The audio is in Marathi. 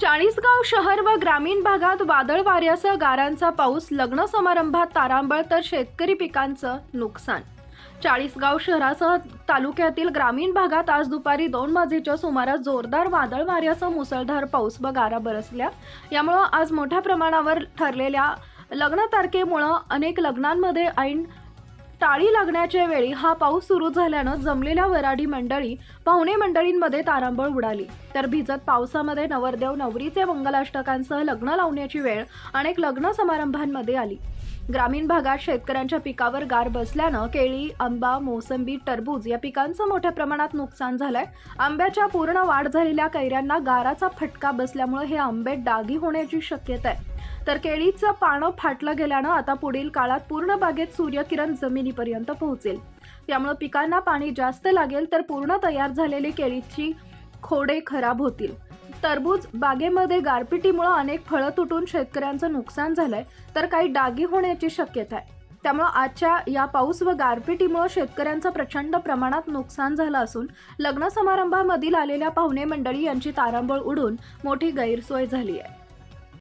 चाळीसगाव शहर व ग्रामीण भागात वादळ वाऱ्यासह गारांचा पाऊस लग्न समारंभात तारांबळ तर शेतकरी पिकांचं नुकसान. चाळीसगाव शहरासह तालुक्यातील ग्रामीण भागात आज दुपारी दोन वाजेच्या सुमारास जोरदार वादळ वाऱ्यासह मुसळधार पाऊस व गारा बरसल्या. यामुळं आज मोठ्या प्रमाणावर ठरलेल्या लग्न तारखेमुळं अनेक लग्नांमध्ये ऐन टाळी लागण्याच्या वेळी हा पाऊस सुरू झाल्यानं जमलेल्या वराडी मंडळी पाहुणे मंडळींमध्ये तारांबळ उडाली. तर भिजत पावसामध्ये नवरदेव नवरीचे मंगलाष्टकांसह लग्न लावण्याची वेळ अनेक लग्न समारंभांमध्ये आली. ग्रामीण भागात शेतकऱ्यांच्या पिकावर गार बसल्यानं केळी आंबा मोसंबी टरबूज या पिकांचं मोठ्या प्रमाणात नुकसान झालंय. आंब्याच्या पूर्ण वाढ झालेल्या कैऱ्यांना गाराचा फटका बसल्यामुळे हे आंबे डागी होण्याची शक्यता आहे. तर केळीचं पानं फाटलं गेल्यानं आता पुढील काळात पूर्ण बागेत सूर्यकिरण जमिनीपर्यंत पोहोचेल. त्यामुळे पिकांना पाणी जास्त लागेल तर पूर्ण तयार झालेली केळीची खोडे खराब होतील. तरबूज बागेमध्ये गारपिटीमुळे अनेक फळं तुटून शेतकऱ्यांचं नुकसान झालंय तर काही डागी होण्याची शक्यता आहे. त्यामुळं आजच्या या पाऊस व गारपिटीमुळे शेतकऱ्यांचं प्रचंड प्रमाणात नुकसान झालं असून लग्न समारंभामधील आलेल्या पाहुणे मंडळी यांची तारांबळ उडून मोठी गैरसोय झाली आहे.